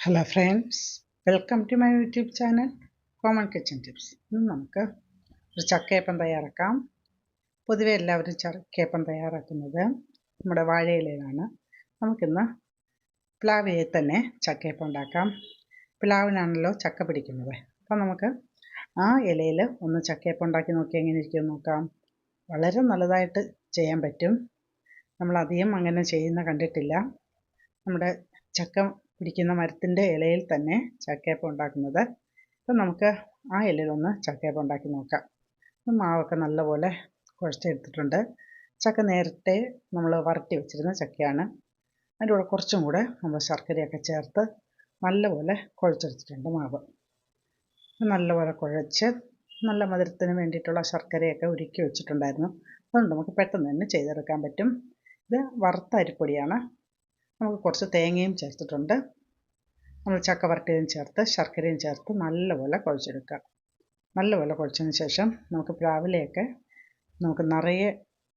Hello friends welcome to my YouTube channel common kitchen tips ഇന്ന് നമുക്ക് ഒരു ചക്കയപ്പം തയ്യാറാക്കാം. പൊതുവെ എല്ലാവരും ചക്കയപ്പം തയ്യാറാക്കുന്നത് നമ്മുടെ വാഴയിലയിലാണ്. നമുക്കിന്ന് പ്ലാവിയെ തന്നെ ചക്കയപ്പം ഉണ്ടാക്കാം. പ്ലാവിനാണല്ലോ ചക്ക പിടിക്കുന്നത്. അപ്പം നമുക്ക് ആ ഇലയിൽ ഒന്ന് ചക്കയപ്പം ഉണ്ടാക്കി നോക്കി എങ്ങനെ ഇരിക്കും നോക്കാം. വളരെ നല്ലതായിട്ട് ചെയ്യാൻ പറ്റും. നമ്മളധികം അങ്ങനെ ചെയ്യുന്ന കണ്ടിട്ടില്ല. നമ്മുടെ ചക്ക പിടിക്കുന്ന മരത്തിന്റെ ഇലയിൽ തന്നെ ചക്കയപ്പം ഉണ്ടാക്കുന്നത്. അപ്പം നമുക്ക് ആ ഇലയിലൊന്ന് ചക്കയപ്പം ഉണ്ടാക്കി നോക്കാം. മാവൊക്കെ നല്ലപോലെ കുഴച്ചെടുത്തിട്ടുണ്ട് ചക്ക നേരത്തെ നമ്മൾ വരട്ടി വെച്ചിരുന്ന ചക്കയാണ്. അതിന്റെ കൂടെ കുറച്ചും കൂടെ നമ്മൾ ശർക്കരയൊക്കെ ചേർത്ത് നല്ലപോലെ കുഴച്ചെടുത്തിട്ടുണ്ട് മാവ്. നല്ലപോലെ കുഴച്ച് നല്ല മധുരത്തിന് വേണ്ടിയിട്ടുള്ള ശർക്കരയൊക്കെ ഉരുക്കി വെച്ചിട്ടുണ്ടായിരുന്നു. അതുകൊണ്ട് നമുക്ക് പെട്ടെന്ന് തന്നെ ചെയ്തെടുക്കാൻ പറ്റും. ഇത് വറുത്ത അരിപ്പൊടിയാണ്. നമുക്ക് കുറച്ച് തേങ്ങയും ചേർത്തിട്ടുണ്ട്. നമ്മൾ ചക്ക വരട്ടിയതും ചേർത്ത് ശർക്കരയും ചേർത്ത് നല്ലപോലെ കുഴച്ചെടുക്കുക. നല്ലപോലെ കുഴച്ചതിന് ശേഷം നമുക്ക് പ്ലാവിലയൊക്കെ നമുക്ക് നിറയെ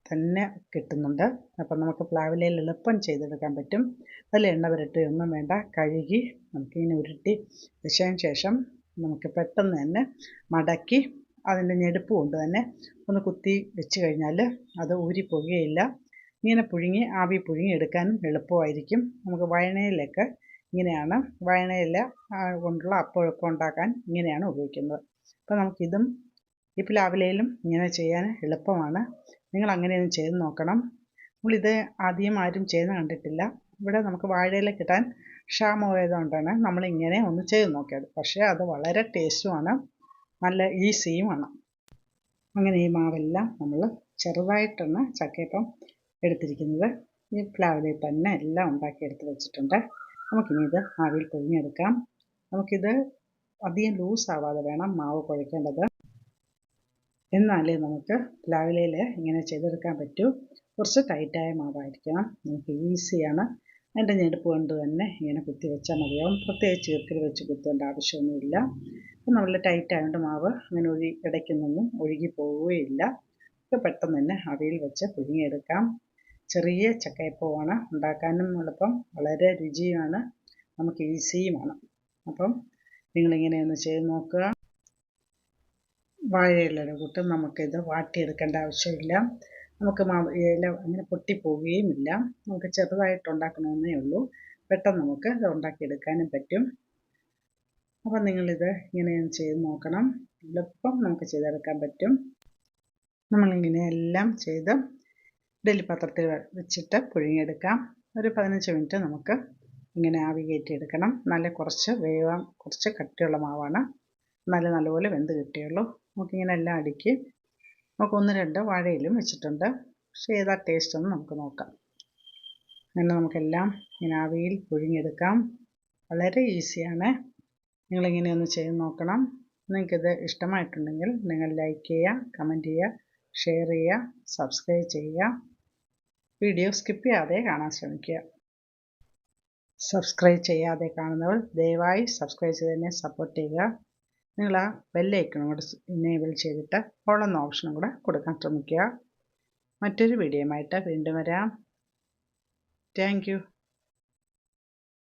തന്നെ കിട്ടുന്നുണ്ട്. അപ്പം നമുക്ക് പ്ലാവിലയിൽ എളുപ്പം ചെയ്തെടുക്കാൻ പറ്റും. അതിൽ എണ്ണ പുരട്ടുകയൊന്നും വേണ്ട. കഴുകി നമുക്കിങ്ങനെ ഉരുട്ടി വെച്ചതിന് ശേഷം നമുക്ക് പെട്ടെന്ന് തന്നെ മടക്കി അതിന്റെ ഞെടുപ്പ് കൊണ്ട് തന്നെ ഒന്ന് കുത്തി വെച്ച് കഴിഞ്ഞാൽ അത് ഊരി പോകുകയില്ല ഇങ്ങനെ പുഴുങ്ങി ആവി പുഴുങ്ങി എടുക്കാനും എളുപ്പമായിരിക്കും. നമുക്ക് വയണയിലൊക്കെ ഇങ്ങനെയാണ് വയണയിൽ കൊണ്ടുള്ള അപ്പമൊക്കെ ഉണ്ടാക്കാൻ ഇങ്ങനെയാണ് ഉപയോഗിക്കുന്നത്. അപ്പോൾ നമുക്കിതും ഈ പ്ലാവിലയിലും ഇങ്ങനെ ചെയ്യാൻ എളുപ്പമാണ്. നിങ്ങൾ അങ്ങനെയൊന്നും ചെയ്ത് നോക്കണം. നമ്മളിത് ആദ്യം ആരും ചെയ്ത് കണ്ടിട്ടില്ല. ഇവിടെ നമുക്ക് വാഴയില കിട്ടാൻ ക്ഷാമമായതുകൊണ്ടാണ് നമ്മളിങ്ങനെ ഒന്ന് ചെയ്ത് നോക്കിയത്. പക്ഷേ അത് വളരെ ടേസ്റ്റുമാണ് നല്ല ഈസിയുമാണ്. അങ്ങനെ ഈ മാവെല്ലാം നമ്മൾ ചെറുതായിട്ടാണ് ചക്കയപ്പം എടുത്തിരിക്കുന്നത്. ഈ പ്ലാവിലെ തന്നെ എല്ലാം ഉണ്ടാക്കിയെടുത്ത് വെച്ചിട്ടുണ്ട്. നമുക്കിനി ഇത് ആവിയിൽ പൊഴിഞ്ഞെടുക്കാം നമുക്കിത് അധികം ലൂസ് ആവാതെ വേണം മാവ് കുഴക്കേണ്ടത് എന്നാലേ നമുക്ക് പ്ലാവിലയിൽ ഇങ്ങനെ ചെയ്തെടുക്കാൻ പറ്റൂ. കുറച്ച് ടൈറ്റായ മാവായിരിക്കണം. നമുക്ക് ഈസിയാണ്. അതിന്റെ ഞെടുപ്പ് കൊണ്ട് തന്നെ ഇങ്ങനെ കുത്തി വെച്ചാൽ മതിയാവും പ്രത്യേകിച്ച് ചീർക്കൽ വെച്ച് കുത്തേണ്ട ആവശ്യമൊന്നുമില്ല. അപ്പം നല്ല ടൈറ്റായതുകൊണ്ട് മാവ് അങ്ങനെ ഒഴി ഇടയ്ക്കൊന്നും ഒഴുകി പോവുകയില്ല. ഒക്കെ പെട്ടെന്ന് തന്നെ അവിയിൽ വെച്ച് പുഴുങ്ങിയെടുക്കാം. ചെറിയ ചക്കയപ്പമാണ്. ഉണ്ടാക്കാനും എളുപ്പം വളരെ രുചിയുമാണ് നമുക്ക് ഈസിയുമാണ്. അപ്പം നിങ്ങളിങ്ങനെ ഒന്ന് ചെയ്ത് നോക്കുക. വാഴയിലയുടെ കൂട്ട് നമുക്കിത് വാട്ടിയെടുക്കേണ്ട ആവശ്യമില്ല. നമുക്ക് ഇല അങ്ങനെ പൊട്ടിപ്പോവുകയുമില്ല. നമുക്ക് ചെറുതായിട്ട് ഉണ്ടാക്കണമെന്നേ ഉള്ളൂ. പെട്ടെന്ന് നമുക്ക് ഇത് ഉണ്ടാക്കിയെടുക്കാനും പറ്റും. അപ്പം നിങ്ങളിത് ഇങ്ങനെ ചെയ്ത് നോക്കണം. എളുപ്പം നമുക്ക് ചെയ്തെടുക്കാൻ പറ്റും. നമ്മളിങ്ങനെ എല്ലാം ചെയ്ത് ഇഡലി പാത്രത്തിൽ വെച്ചിട്ട് പുഴുങ്ങിയെടുക്കാം. ഒരു പതിനഞ്ച് മിനിറ്റ് നമുക്ക് ഇങ്ങനെ ആവി കയറ്റിയെടുക്കണം. നല്ല കുറച്ച് വേവാൻ കുറച്ച് കട്ടിയുള്ള മാവാണ്. നല്ല നല്ലപോലെ വെന്ത് കിട്ടിയുള്ളൂ. നമുക്കിങ്ങനെ എല്ലാം അടുക്കി നമുക്ക് ഒന്ന് രണ്ട് വാഴയിലും വെച്ചിട്ടുണ്ട്. പക്ഷേ ഏതാ ടേസ്റ്റ് ഒന്ന് നമുക്ക് നോക്കാം. അങ്ങനെ നമുക്കെല്ലാം ഇങ്ങനെ ആവിയിൽ പുഴുങ്ങിയെടുക്കാം. വളരെ ഈസിയാണ് നിങ്ങളിങ്ങനെ ഒന്ന് ചെയ്ത് നോക്കണം. നിങ്ങൾക്കിത് ഇഷ്ടമായിട്ടുണ്ടെങ്കിൽ നിങ്ങൾ ലൈക്ക് ചെയ്യുക കമന്റ് ചെയ്യുക ഷെയർ ചെയ്യുക സബ്സ്ക്രൈബ് ചെയ്യുക. വീഡിയോ സ്കിപ്പ് ചെയ്യാതെ കാണാൻ ശ്രമിക്കുക. സബ്സ്ക്രൈബ് ചെയ്യാതെ കാണുന്നവർ ദയവായി സബ്സ്ക്രൈബ് ചെയ്ത് തന്നെ സപ്പോർട്ട് ചെയ്യുക. നിങ്ങൾ ആ ബെല്ലൈക്കണം കൂടെ ഇനേബിൾ ചെയ്തിട്ട് ഓൾ ഓപ്ഷനും കൂടെ കൊടുക്കാൻ ശ്രമിക്കുക. മറ്റൊരു വീഡിയോയുമായിട്ട് വീണ്ടും വരാം. താങ്ക്